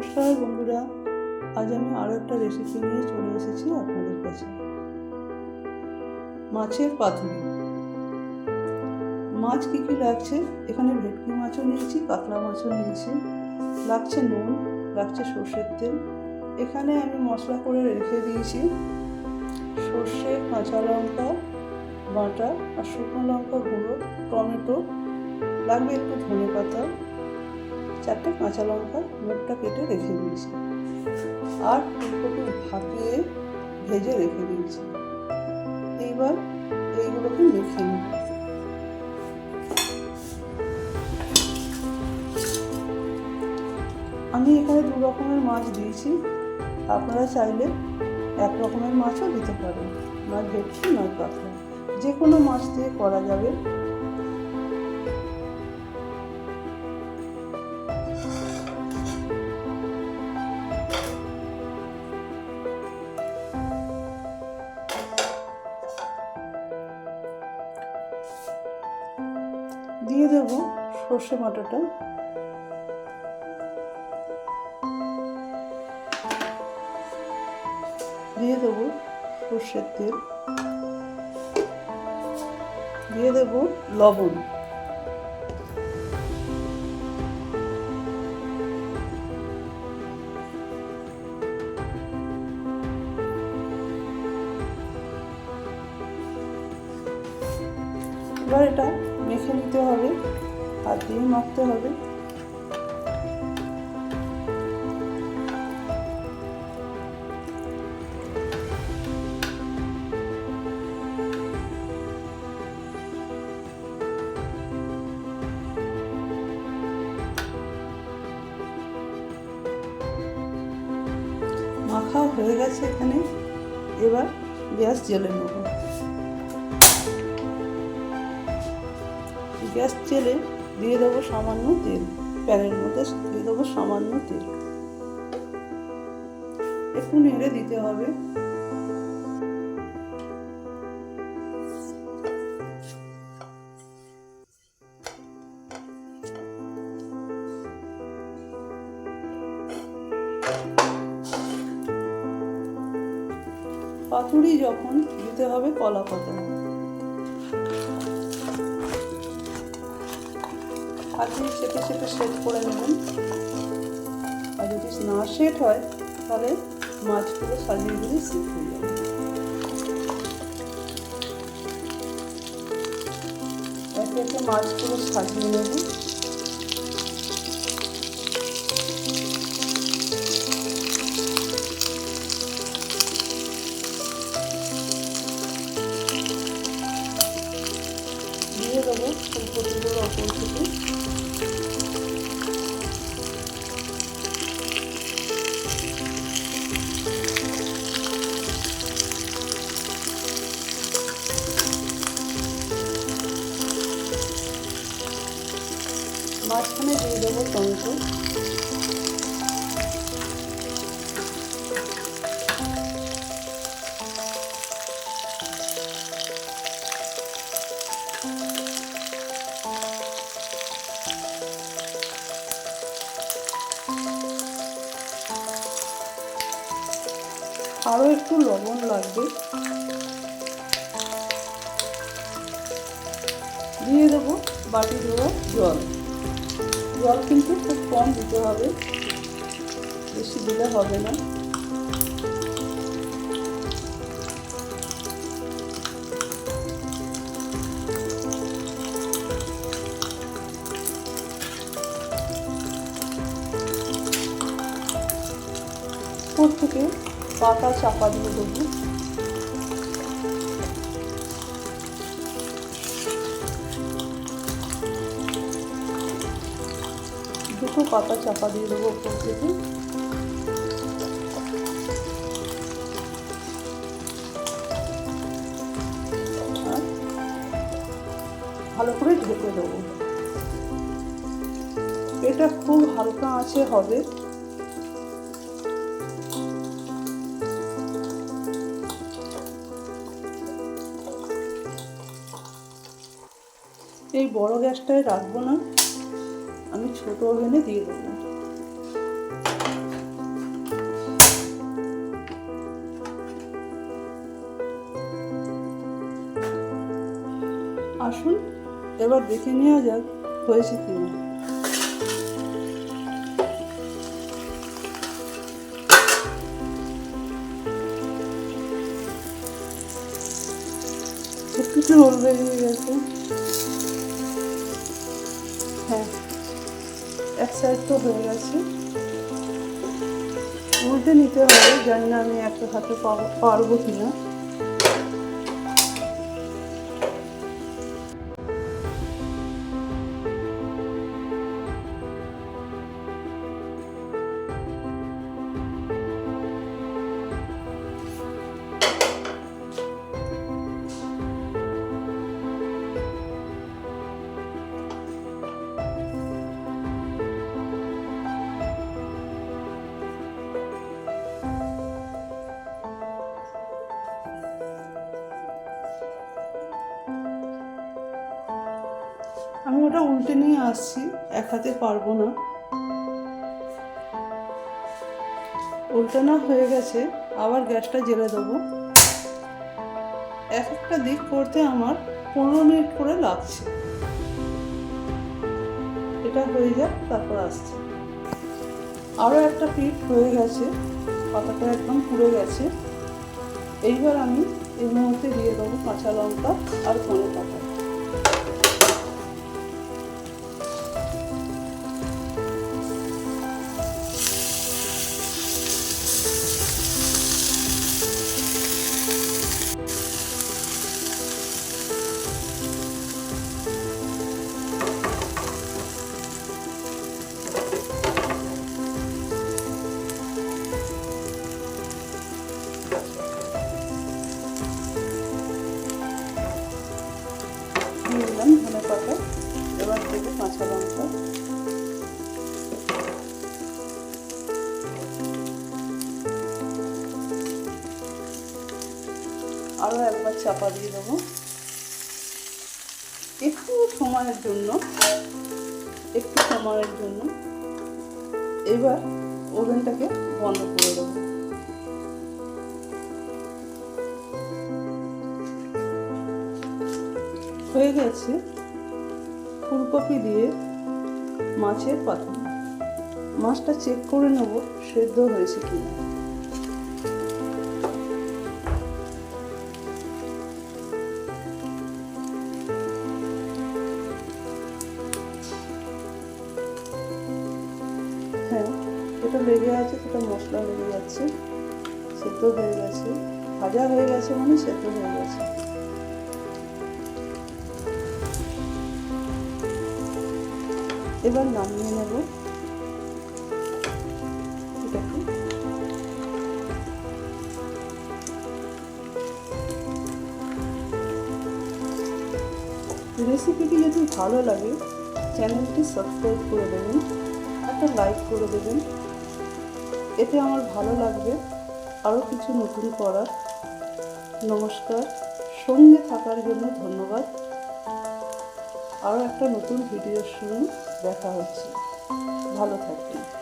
নমস্কার বন্ধুরা, আজ আমি আরও একটা রেসিপি নিয়ে চলে এসেছি আপনাদের কাছে। মাছের পাতুরি। মাছ কী কী লাগছে? এখানে ভেটকি মাছও নিয়েছি, কাতলা মাছও নিয়েছি। লাগছে নুন, লাগছে সর্ষের তেল। এখানে আমি মশলা করে রেখে দিয়েছি সর্ষে, কাঁচা লঙ্কা, বাটা আর শুকনো লঙ্কা গুঁড়ো, টমেটো। লাগবে একটু ধনে পাতা চারটে কাঁচা লঙ্কা মুখটা কেটে রেখে দিয়েছি। আর ফুলকপি ভাপিয়ে ভেজে রেখে দিয়েছি। এইবার এইগুলোকে মেখে নেব। আমি এখানে দু রকমের মাছ দিয়েছি। আপনারা চাইলে এক রকমের মাছও দিতে পারেন। নয় ভেটকি নয় কাতলা। যে কোনো মাছ দিয়ে করা যাবে। দিয়ে দেব সর্ষে বাটাটা। দিয়ে দেব সর্ষের তেল। দিয়ে দেব লবণ। এবার এটা মেখে নিতে হবে হাত দিয়ে মাখতে হবে। মাখা হয়ে গেছে এখানে। এবার গ্যাস জেলে নেব। গ্যাস জেলে দিয়ে দেবো সামান্য তেল। প্যানের মধ্যে দিয়ে দেবো সামান্য তেল। একটু নেড়ে দিতে হবে। পাতুরি যখন দিতে হবে কলা পাতা হাতে চেপে চেপে সেট করে নেবেন। আর যদি না সেট হয়, তাহলে মাছগুলো সাজিয়ে দিলে সেট হয়ে যাবে। একে একে মাছগুলো সাজিয়ে নেব মাঝখানে দিয়ে দেবো টমেটো। আরও একটু লবণ লাগবে। দিয়ে দেবো বাটি দেওয়া জল। জল কিন্তু খুব কম দিতে হবে। বেশি দিলে হবে না। উপর থেকে পাতা চাপা দিয়ে দেবো। দুটো পাতা চাপা দিয়ে দেবো উপর থেকে। ভালো করে ঢেকে দেবো। এটা খুব হালকা আঁচে হবে। এই বড় গ্যাসটায় রাখব না। আমি ছোট ওভেনে দিয়ে দেবো। আসুন, এবার দেখে নেওয়া যাক হয়েছে কিনা একটু হলুদ হয়ে গেছে। এক সাইড তো হয়ে গেছে। উল্টে নিতে হবে, জানি না আমি একটা হাতে পারব কিনা। আমি ওটা উল্টে নিয়ে আসছি, এক হাতে পারব না। উল্টানো হয়ে গেছে, আবার গ্যাসটা জেলে দেবো। এক একটা দিক করতে আমার পনেরো মিনিট করে লাগছে। এটা হয়ে যাক, তারপর আসছে। আরও একটা পিঠ হয়ে গেছে, পাতাটা একদম পুড়ে গেছে। এইবার আমি এর মধ্যে দিয়ে দেবো কাঁচা লঙ্কা আর ধনে পাতা। কাঁচা লঙ্কা আরও একবার চাপা দিয়ে দেবো। একটু সময়ের জন্য, একটু সময়ের জন্য। এবার ওভেনটাকে বন্ধ করে দেবো। হয়ে গেছে। ফুলকপি দিয়ে মাছের পাতুরি। মাছটা চেক করে নেব সেদ্ধ হয়েছে কিনা। হ্যাঁ যেটা লেগে আছে সেটা মশলা লেগে যাচ্ছে। সেদ্ধ হয়ে গেছে। ভাজা হয়ে গেছে মানে সেদ্ধ হয়ে গেছে। এবার নামিয়ে নেব। রেসিপিটি যদি ভালো লাগে চ্যানেলটি সাবস্ক্রাইব করে দেবেন একটা লাইক করে দেবেন। এতে আমার ভালো লাগবে। আরও কিছু নতুন করার। নমস্কার। সঙ্গে থাকার জন্য ধন্যবাদ। আরও একটা নতুন ভিডিওর সঙ্গে দেখা হচ্ছে। ভালো থাকবেন।